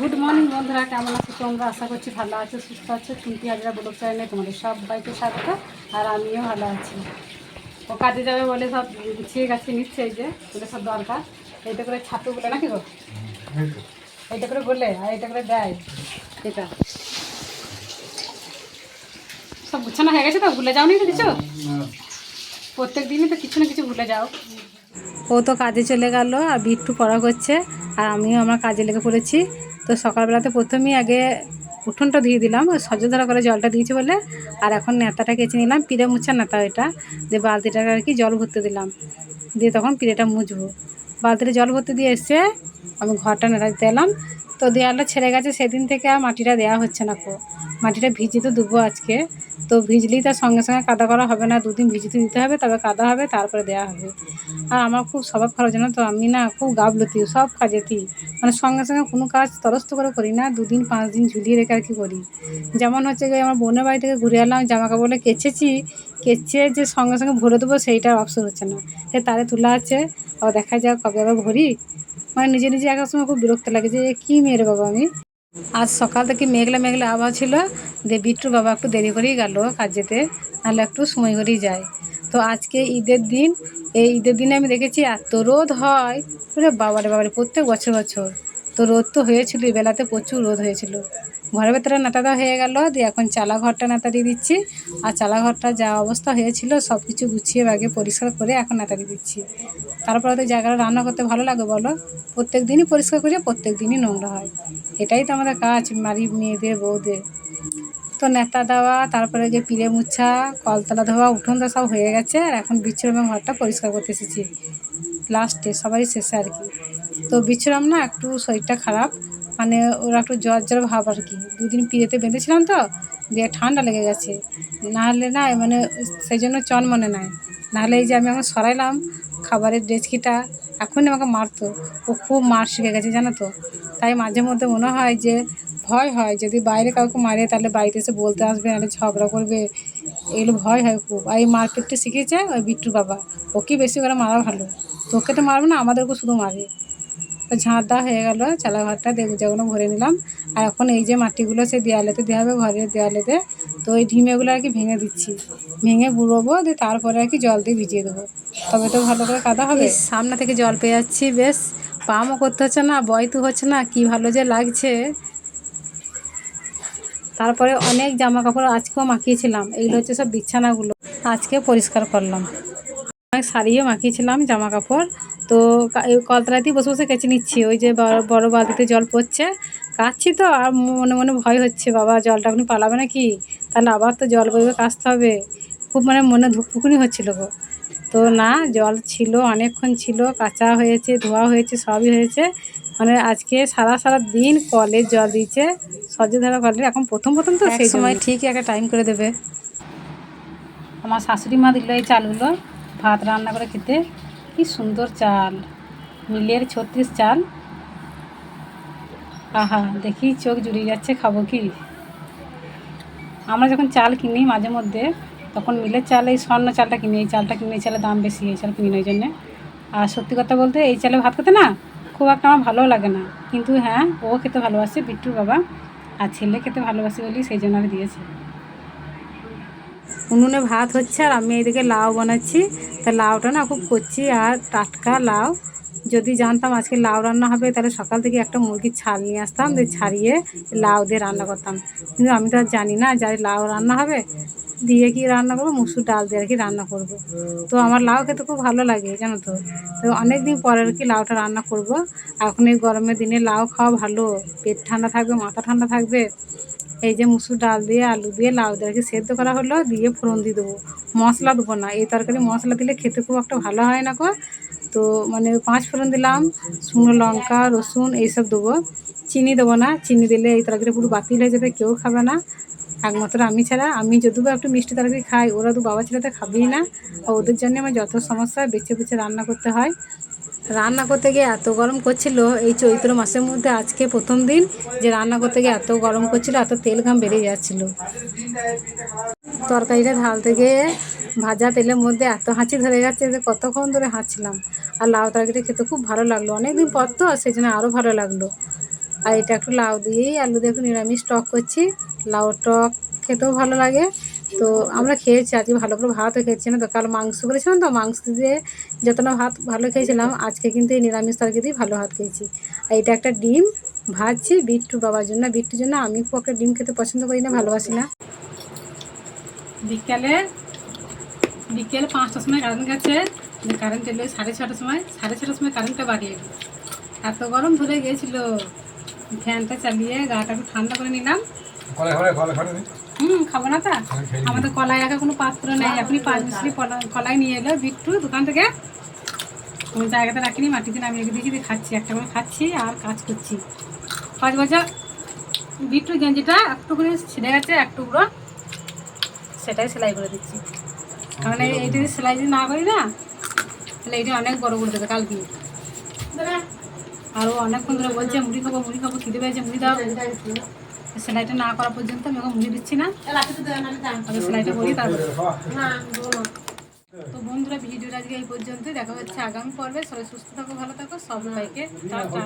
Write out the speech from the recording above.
Good morning বন্ধুরা। কেমন আছো তোমরা? আশা করছি ভালো আছো, সুস্থ আছো। টুম্পি হাজরা ব্লগ চ্যানেলে তোমাদের সব বাইকে স্বাগত, আর আমিও ভালো আছি। ও কাজে যাবে বলে সব গুছিয়ে গাছিয়ে নিচ্ছে এই যে, বলে সব দরকার। এইটা করে ছাতু বলে নাকি গো? এইটা করে বলে, আর এটা করে দেয়। এটা। সব গুছানো হয়ে গেছে তো? ভুলে যাওনি তো কিছু? প্রত্যেক দিনই তো কিছু না কিছু ভুলে যাও। ও তো কাজে চলে গেল, আর বিট্টু পড়া করছে, আর আমিও আমার কাজে লেগে পড়েছি। তো সকালবেলাতে প্রথমেই আগে উঠোনটা ধুয়ে দিলাম সজধরা করে জলটা দিয়েছি বলে। আর এখন নেতাটা কেচে নিলাম, পিড়ে মুছার নেতা ওইটা যে বালতিটা আর কি জল ভরতে দিলাম। দিয়ে তখন পিড়েটা মুছবো। বালতিটা জল ভরতে দিয়ে এসে আমি ঘরটা নেতা দিতে এলাম তো দেয়ালটা ছেড়ে গেছে, সেদিন থেকে আর মাটিটা দেওয়া হচ্ছে না কো। মাটিটা ভিজিয়ে তো দেবো আজকে। তো ভিজলেই তার সঙ্গে সঙ্গে কাদা করা হবে না, দুদিন ভিজিতে দিতে হবে, তবে কাদা হবে, তারপরে দেওয়া হবে। আর আমার খুব স্বভাব খারাপ জানো তো, আমি না খুব গাবলতি, সব কাজেতেই। মানে সঙ্গে সঙ্গে কোনো কাজ তরস্ত করে করি না, দুদিন, পাঁচ দিন ঝুলিয়ে রেখে আর কি করি। যেমন হচ্ছে গিয়ে আমার বোনের বাড়ি থেকে ঘুরে এলাম জামা কাপড়ে কেচেছি, কেচে যে সঙ্গে সঙ্গে ভরে দেবো, সেইটার অপশন হচ্ছে না। সে তারে তোলা আছে আবার দেখা যাক কবে আবার ভরি। মানে নিজে নিজে একার সময় খুব বিরক্ত লাগে যে কী মেয়ের বাবা আমি? আজ সকাল থেকে মেঘলা মেঘলা আবহাওয়া ছিল দিয়ে বিট্টুর বাবা একটু দেরি করেই গেল কাজ যেতে, নাহলে একটু সময় করেই যায়। তো আজকে ঈদের দিন, এই ঈদের দিনে আমি দেখেছি এত রোদ হয়। বাবারে বাবারে, প্রত্যেক বছর বছর। তো রোদ তো হয়েছিল বেলাতে প্রচুর রোদ হয়েছিল। ঘরের ভেতরে নাটা দেওয়া হয়ে গেল, দিয়ে এখন চালা ঘরটা নাতা দিয়ে দিচ্ছি। আর চালা ঘরটা যা অবস্থা হয়েছিল সব কিছু গুছিয়ে বাগে পরিষ্কার করে এখন নাতা দিয়ে দিচ্ছি। তারপরে তো জায়গাটা রান্না করতে ভালো লাগে বলো? প্রত্যেক দিনই পরিষ্কার করি, প্রত্যেক দিনই নোংরা হয়। এটাই তো আমাদের কাজ মারি মেয়েদের, বউদের। তো নেতা দেওয়া, তারপরে যে পিড়ে মুছা, কলতলা ধোয়া, উঠোন দেওয়া সব হয়ে গেছে, আর এখন বিচ্ছুরামের ঘরটা পরিষ্কার করতে এসেছি। লাস্টে সবারই শেষে আর কি। তো বিচ্ছুরাম না একটু শরীরটা খারাপ মানে ওরা একটু জ্বর জ্বর ভাব আর কি। দুদিন পিড়েতে বেঁধেছিলাম তো, দিয়ে ঠান্ডা লেগে গেছে। নাহলে না মানে সেই জন্য চন মনে নাই। নাহলে এই যে আমি এখন সরাইলাম, খাবারের ডেচকিটা এখনই আমাকে মারতো। ও খুব মার শিখে গেছে, জানো তো? তাই মাঝে মধ্যে মনে হয় যে, ভয় হয়। যদি বাইরে কাউকে মারে, তাহলে বাড়িতে এসে বলতে আসবে, নাহলে ঝগড়া করবে। এগুলো ভয় হয় খুব। আর এই মারপিটটা শিখেছে ওই বিট্টুর বাবা। ওকে বেশি করে মারা ভালো। তোকে তো মারবে না, আমাদেরকেও শুধু মারে। তো দেওয়া হয়ে গেল, চালা ঘরটা যেগুলো ভরে নিলাম। আর এখন এই যে মাটিগুলো সেই দেয়ালেতে দেওয়া হবে, ঘরের দেয়ালেতে। তো ওই ঢিমেগুলো আর কি ভেঙে দিচ্ছি। ভেঙে বুড়োবো দিয়ে তারপরে আর কি জল দিয়ে ভিজিয়ে দেবো। তবে তো ভালো করে কাদা হবে। সামনে থেকে জল পেয়ে যাচ্ছি, বেশ। পামও করতে হচ্ছে না বয়তু হচ্ছে না, কি ভালো যে লাগছে। তারপরে অনেক জামা কাপড় আজকেও মাখিয়েছিলাম, এইগুলো হচ্ছে সব বিছানাগুলো। আজকে পরিষ্কার করলাম। অনেক শাড়িও মাখিয়েছিলাম জামা কাপড় তো কলতলাতেই বসে বসে কেচে নিচ্ছি। ওই যে বড় বড় বালতিতে জল পড়ছে। কাচ্ছি তো আর মনে মনে ভয় হচ্ছে বাবা জলটা আপনি পালাবে নাকি? তাহলে আবার তো জল বইবে কাচতে হবে। খুব মানে মনে ধুকপুকুনি হচ্ছিল গো। তো না জল ছিল অনেকক্ষণ ছিল কাঁচা হয়েছে ধোয়া হয়েছে সবই হয়েছে। মানে আজকে সারা সারা দিন কলের জল দিয়েছে সহ্যধারা কলের। এখন প্রথম প্রথম তো সেই সময় ঠিকই একটা টাইম করে দেবে। আমার শাশুড়ি মা দিল এই চালগুলো ভাত রান্না করে খেতে। কি সুন্দর চাল, মিলের ছত্রিশ চাল। আহা দেখি চোখ জুড়িয়ে যাচ্ছে, খাব কি? আমরা যখন চাল কিনি মাঝে মধ্যে, তখন মিলের চাল, এই স্বর্ণ চালটা কিনি, এই চালটা কিনে, এই চালের দাম বেশি, এই চাল কিনি ওই জন্যে। আর সত্যি কথা বলতে, এই চালে ভাত খেতে না, খুব একটা আমার ভালো লাগে না। কিন্তু হ্যাঁ ও খেতে ভালোবাসে, বিট্টুর বাবা, আর ছেলে খেতে ভালোবাসে বলি সেই জন্য আর দিয়েছে। উনুনে ভাত হচ্ছে আর আমি এইদিকে লাউ বানাচ্ছি। তা লাউটা না খুব করছি আর টাটকা লাউ। যদি জানতাম আজকে লাউ রান্না হবে, তাহলে সকাল থেকে একটা মুরগির ছাল নিয়ে আসতাম দিয়ে ছাড়িয়ে লাউ দিয়ে রান্না করতাম। কিন্তু আমি তো আর জানি না যে আজ লাউ রান্না হবে। দিয়ে কি রান্না করব? মুসুর ডাল দিয়ে আর কি রান্না করব। তো আমার লাউ খেতে খুব ভালো লাগে, জানো তো। তো অনেক দিন পরে আর কি লাউটা রান্না করব। এখন এই গরমের দিনে লাউ খাওয়া ভালো। পেট ঠান্ডা থাকবে, মাথা ঠান্ডা থাকবে। এই যে মুসুর ডাল দিয়ে আলু দিয়ে লাউ দিয়ে সেদ্ধ করা হলো, দিয়ে ফোড়ন দিয়ে দেবো। মশলা দেবো না, এই তরকারি মশলা দিলে খেতে খুব একটা ভালো হয় না গো। তো মানে পাঁচ ফোড়ন দিলাম, শুকনো লঙ্কা, রসুন এইসব দেবো। চিনি দেবো না, চিনি দিলে এই তরকারি পুরো বাতিল হয়ে যাবে, কেউ খাবে না। একমাত্র আমি ছাড়া, আমি যদিও একটু মিষ্টি তরকারি খাই, ওরা তো বাবা ছেলেতে খাবেই না। ওদের জন্য আমার যত সমস্যা বেছে বেছে রান্না করতে হয়। রান্না করতে গিয়ে এত গরম করছিল, এই চৈত্র মাসের মধ্যে আজকে প্রথম দিন যে রান্না করতে গিয়ে এত গরম করছিল, এত তেল ঘাম বেরিয়ে যাচ্ছিল। তরকারিটা ঢালতে গিয়ে ভাজা তেলের মধ্যে এত হাঁচি ধরে যাচ্ছে যে কতক্ষণ ধরে হাঁচছিলাম। আর লাউ তরকারিটা খেতে খুব ভালো লাগল। অনেক দিন পর তো সেই জন্য আরও ভালো লাগল। আর এটা একটু লাউ দিয়েই আলু দিয়ে একটু নিরামিষ টক করছি। লাউ টক খেতেও ভালো লাগে। তো আমরা খেয়েছি আজকে ভালো করে ভাতও খেয়েছি না তো কাল মাংস করেছিলাম তো মাংস দিয়ে যতটা ভাত ভালো খেয়েছিলাম আজকে কিন্তু এই নিরামিষ তরকারি দিয়েই ভালো ভাত খেয়েছি। আর এটা একটা ডিম ভাজছি বিট্টু বাবার জন্য বিট্টুর জন্য আমি খুব একটা ডিম খেতে পছন্দ করি না ভালোবাসি না। বিকেলে বিকেল পাঁচটার সময় কারেন্ট গেছে কারেন্ট এলো সাড়ে ছটার সময় সাড়ে ছটার সময় কারেন্টটা বাড়িয়ে এলো এত গরম ধরে গিয়েছিল ফ্যানটা চালিয়ে গাটা একটু ঠান্ডা করে নিলাম। হুম খাব না তা? আমি আমাদের কলাই রাখার কোনো পাত্র নেই। আপনি পাঁচ মিশরি কলাই নিয়ে এলো। বিট্টু দোকান থেকে? কোনো জায়গাতে রাখিনি মাটিতে নামিয়ে রেখে দিয়ে খাচ্ছি একটা করে খাচ্ছি আর কাজ করছি। পাঁচ বছর বিট্টু গেঞ্জিটা একটু করে ছিঁড়ে গেছে এক টুকরো। সেটাই সেলাই করে দিচ্ছি। কারণ এই- এইটা যদি সেলাই যদি না করি না তাহলে এইটা অনেক বড় করে দেবে কালকে। আর ও অনেকক্ষণ ধরে বলছে মুড়ি খাব মুড়ি খাব খিদে পেয়েছে মুড়ি দাও। সেলাইটা না করা পর্যন্ত আমি ওকে মুড়ি দিচ্ছি না। আগে সেলাইটা করি তারপরে তো বন্ধুরা ভিডিওটা আজকে এই পর্যন্তই। দেখা হচ্ছে আগামী পর্বে। সবাই সুস্থ থাকো ভালো থাকো। সবাইকে টাটা।